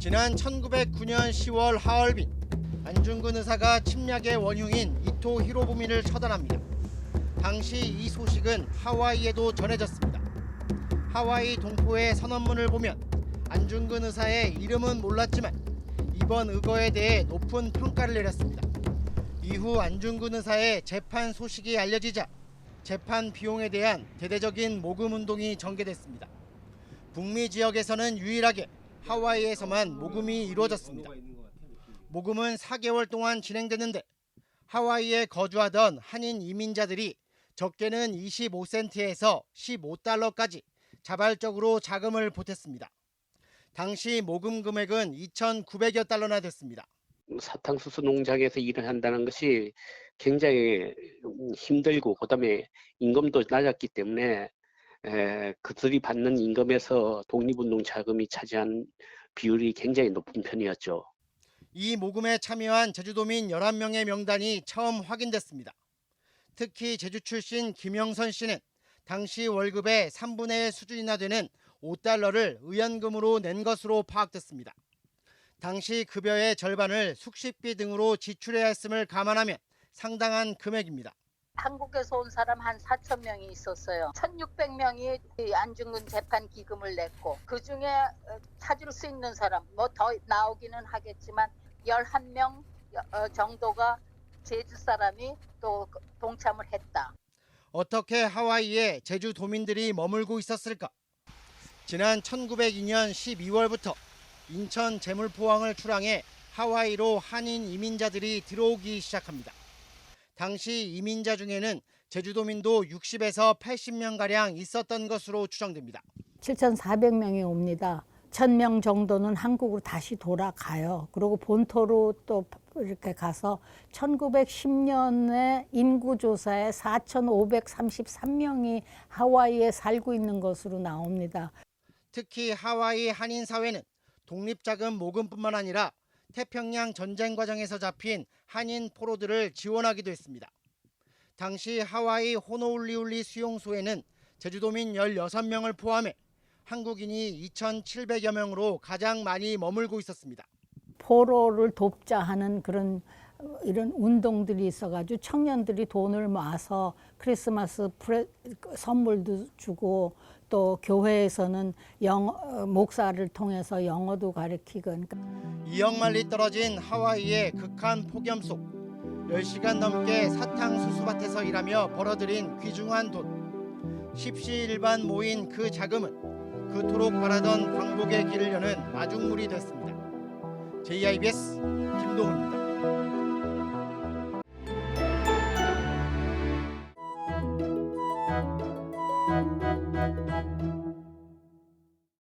지난 1909년 10월 하얼빈 안중근 의사가 침략의 원흉인 이토 히로부미를 처단합니다. 당시 이 소식은 하와이에도 전해졌습니다. 하와이 동포의 선언문을 보면 안중근 의사의 이름은 몰랐지만 이번 의거에 대해 높은 평가를 내렸습니다. 이후 안중근 의사의 재판 소식이 알려지자 재판 비용에 대한 대대적인 모금 운동이 전개됐습니다. 북미 지역에서는 유일하게 하와이에서만 모금이 이루어졌습니다. 모금은 4개월 동안 진행됐는데 하와이에 거주하던 한인 이민자들이 적게는 25센트에서 15달러까지 자발적으로 자금을 보탰습니다. 당시 모금 금액은 2,900여 달러나 됐습니다. 사탕수수 농장에서 일을 한다는 것이 굉장히 음, 힘들고 그다음에 임금도 낮았기 때문에 에, 그들이 받는 임금에서 독립운동 자금이 차지한 비율이 굉장히 높은 편이었죠. 이 모금에 참여한 제주도민 11명의 명단이 처음 확인됐습니다. 특히 제주 출신 김영선 씨는 당시 월급의 3분의 1 수준이나 되는 5달러를 의연금으로 낸 것으로 파악됐습니다. 당시 급여의 절반을 숙식비 등으로 지출해야 했음을 감안하면 상당한 금액입니다. 한국에서 온 사람 한 4천 명이 있었어요. 1,600명이 안중근 재판 기금을 냈고 그 중에 찾을 수 있는 사람 뭐 더 나오기는 하겠지만 11명 어, 정도가 제주 사람이 또 동참을 했다. 어떻게 하와이에 제주 도민들이 머물고 있었을까? 지난 1902년 12월부터 인천 제물포항을 출항해 하와이로 한인 이민자들이 들어오기 시작합니다. 당시 이민자 중에는 제주도민도 60에서 80명 가량 있었던 것으로 추정됩니다. 7,400명이 옵니다. 1,000명 정도는 한국으로 다시 돌아가요. 그리고 본토로 또 이렇게 가서 1910년에 인구조사에 4,533명이 하와이에 살고 있는 것으로 나옵니다. 특히 하와이 한인 사회는 독립자금 모금뿐만 아니라 태평양 전쟁 과정에서 잡힌 한인 포로들을 지원하기도 했습니다. 당시 하와이 호노울리울리 수용소에는 제주도민 16명을 포함해 한국인이 2,700여 명으로 가장 많이 머물고 있었습니다. 포로를 돕자 하는 그런 이런 운동들이 있어가지고 청년들이 돈을 모아서 크리스마스 프레, 선물도 주고 또 교회에서는 영어, 목사를 통해서 영어도 그러니까 2억 마리 떨어진 하와이의 극한 폭염 속 10시간 넘게 사탕 수수밭에서 일하며 벌어들인 귀중한 돈. 십시일반 모인 그 자금은 그토록 바라던 광복의 길을 여는 마중물이 됐습니다. JIBS 김동훈입니다.